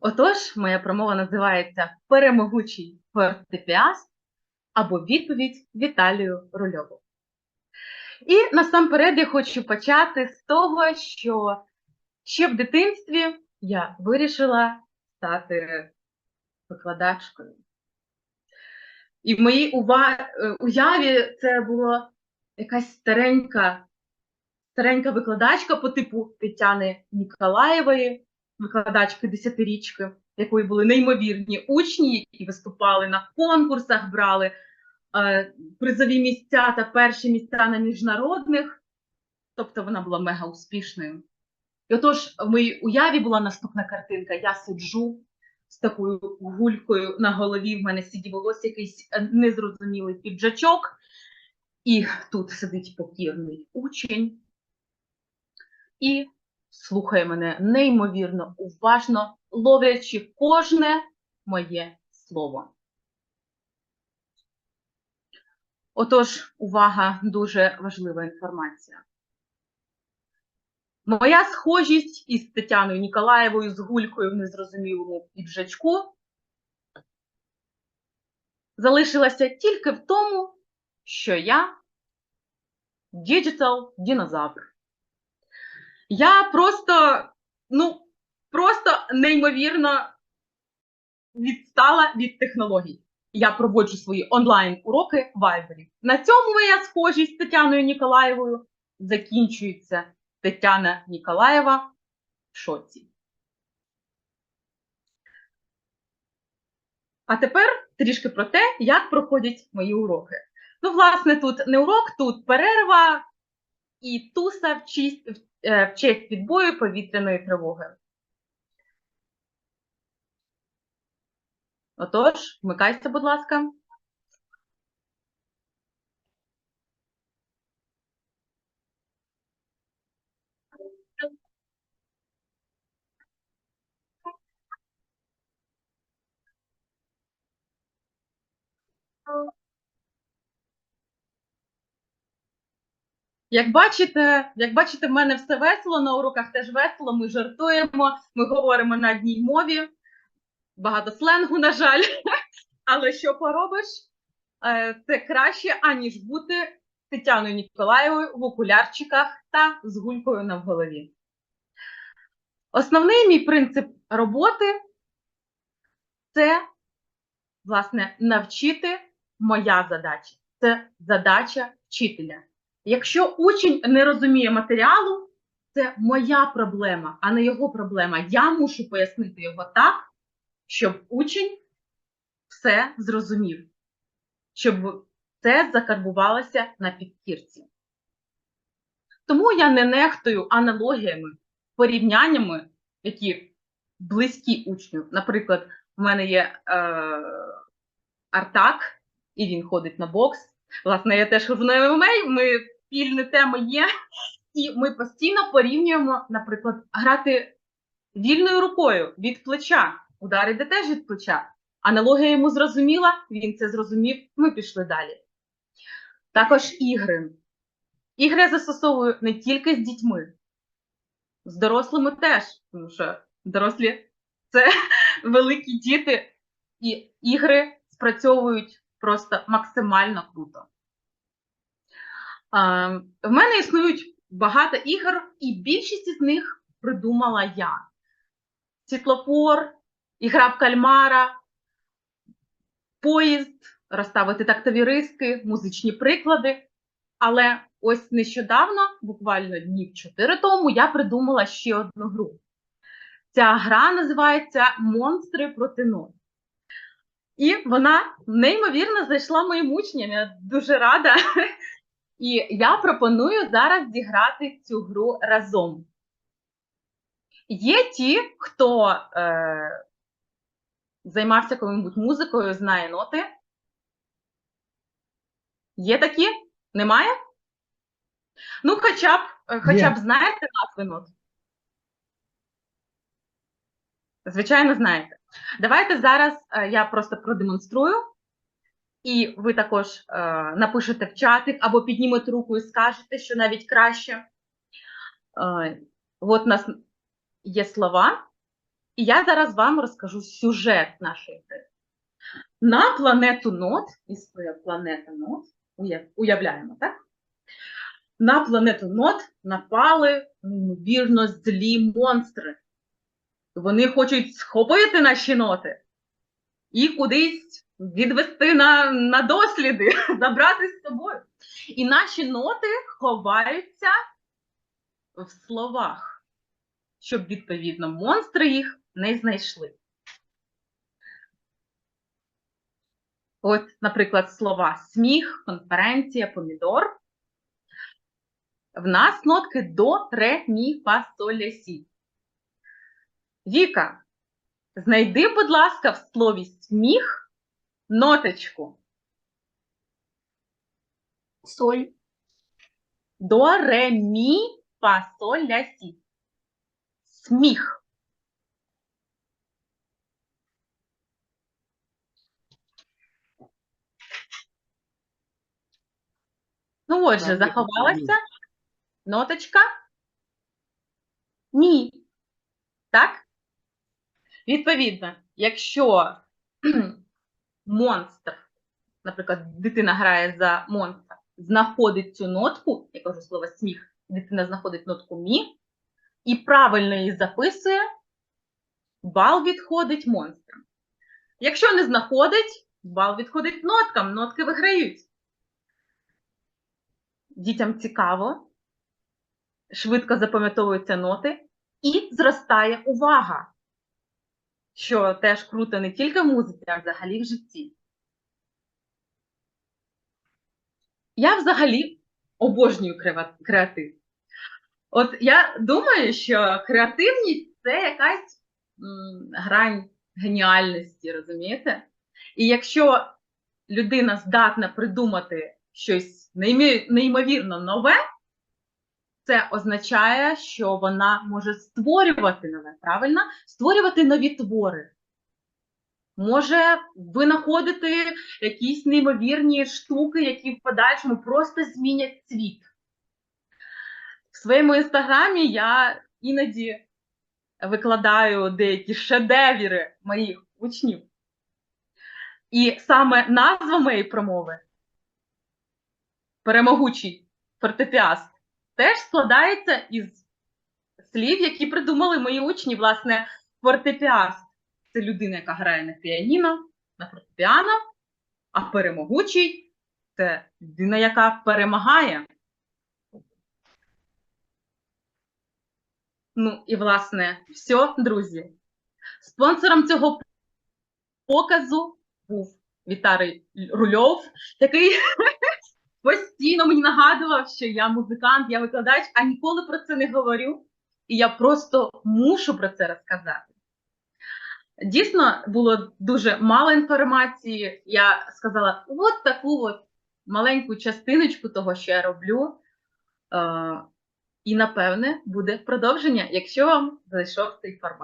Отож, моя промова називається Перемогучий фортепіаст або відповідь Віталію Рульову. І насамперед я хочу почати з того, що ще в дитинстві я вирішила стати викладачкою. І в моїй ува- е, уяві це була якась старенька, старенька викладачка по типу Тетяни Ніколаєвої, викладачки десятирічки, якої були неймовірні учні, які виступали на конкурсах, брали е, призові місця та перші місця на міжнародних. Тобто вона була мега успішною. І отож, в моїй уяві була наступна картинка. Я сиджу з такою гулькою на голові, в мене сіді волосся, якийсь е, незрозумілий піджачок, і тут сидить покірний учень і слухає мене неймовірно уважно, ловлячи кожне моє слово. Отож, увага, дуже важлива інформація. Моя схожість із Тетяною Ніколаєвою з гулькою в незрозумілому піджачку залишилася тільки в тому, що я діджитал динозавр. Я просто, ну, просто неймовірно відстала від технологій. Я проводжу свої онлайн-уроки в Viber. На цьому моя схожість з Тетяною Ніколаєвою закінчується. Тетяна Ніколаєва в шоці. А тепер трішки про те, як проходять мої уроки. Ну, власне, тут не урок, тут перерва і туса в честь, в честь відбою повітряної тривоги. Отож, вмикайся, будь ласка. Як бачите, як бачите, в мене все весело, на уроках теж весело, ми жартуємо, ми говоримо на одній мові, багато сленгу, на жаль. Але що поробиш? Е, Це краще, аніж бути Тетяною Ніколаєвою в окулярчиках та з гулькою на голові. Основний мій принцип роботи це, власне, навчити моя задача. Це задача вчителя. Якщо учень не розуміє матеріалу, це моя проблема, а не його проблема. Я мушу пояснити його так, щоб учень все зрозумів, щоб це закарбувалося на підкірці. Тому я не нехтую аналогіями, порівняннями, які близькі учню. Наприклад, у мене є е, Артак, і він ходить на бокс. Власне, я теж ходжу на ММА, ми спільні теми є, і ми постійно порівнюємо, наприклад, грати вільною рукою від плеча. Удар іде теж від плеча. Аналогія йому зрозуміла, він це зрозумів, ми пішли далі. Також ігри. Ігри я застосовую не тільки з дітьми, з дорослими теж, тому що дорослі це великі діти, і ігри спрацьовують просто максимально круто. В мене існують багато ігор, і більшість із них придумала я. Світлофор, ігра в кальмара, поїзд, розставити тактові риски, музичні приклади. Але ось нещодавно, буквально днів 4 тому, я придумала ще одну гру. Ця гра називається Монстри проти ноль. І вона неймовірно зайшла моїм учням. Я дуже рада. І я пропоную зараз зіграти цю гру разом. Є ті, хто е, займався коли-небудь музикою, знає ноти. Є такі? Немає? Ну, хоча б, хоча б знаєте назви нот? Звичайно, знаєте. Давайте зараз я просто продемонструю, і ви також е, напишете в чатик або піднімете руку і скажете, що навіть краще. Е, от у нас є слова, І я зараз вам розкажу сюжет нашої гри. На планету Нот, існує планета Нот, уяв- уявляємо, так? На планету Нот напали неймовірно злі монстри. Вони хочуть схопити наші ноти і кудись відвести на, на досліди, забрати з собою. І наші ноти ховаються в словах, щоб, відповідно, монстри їх не знайшли. От, наприклад, слова сміх, конференція, помідор. В нас нотки до, ре, мі, фа, соль, сі. Віка, знайди, будь ласка, в слові сміх ноточку. Соль. До, ре, мі, фа, соль, ля, сі. Сміх. Ну, отже, заховалася ноточка. Ні. Так? Відповідно, якщо монстр, наприклад, дитина грає за монстра, знаходить цю нотку, я кажу слово сміх, дитина знаходить нотку мі і правильно її записує, бал відходить монстрам. Якщо не знаходить, бал відходить ноткам, нотки виграють. Дітям цікаво, швидко запам'ятовуються ноти і зростає увага, що теж круто не тільки в музиці, а взагалі в житті. Я взагалі обожнюю креатив. От я думаю, що креативність це якась грань геніальності, розумієте? І якщо людина здатна придумати щось неймовірно нове, це означає, що вона може створювати нове, правильно? Створювати нові твори. Може винаходити якісь неймовірні штуки, які в подальшому просто змінять світ. В своєму інстаграмі я іноді викладаю деякі шедеври моїх учнів. І саме назва моєї промови перемогучий фортепіаст теж складається із слів, які придумали мої учні. Власне, фортепіаст це людина, яка грає на піаніно, на фортепіано, а перемогучий це людина, яка перемагає. Ну і власне, все, друзі. Спонсором цього показу був Віталій Рульов, який постійно мені нагадував, що я музикант, я викладач, а ніколи про це не говорю. І я просто мушу про це розказати. Дійсно, було дуже мало інформації. Я сказала от таку от маленьку частиночку того, що я роблю. Е, і, напевне, буде продовження, якщо вам зайшов цей формат.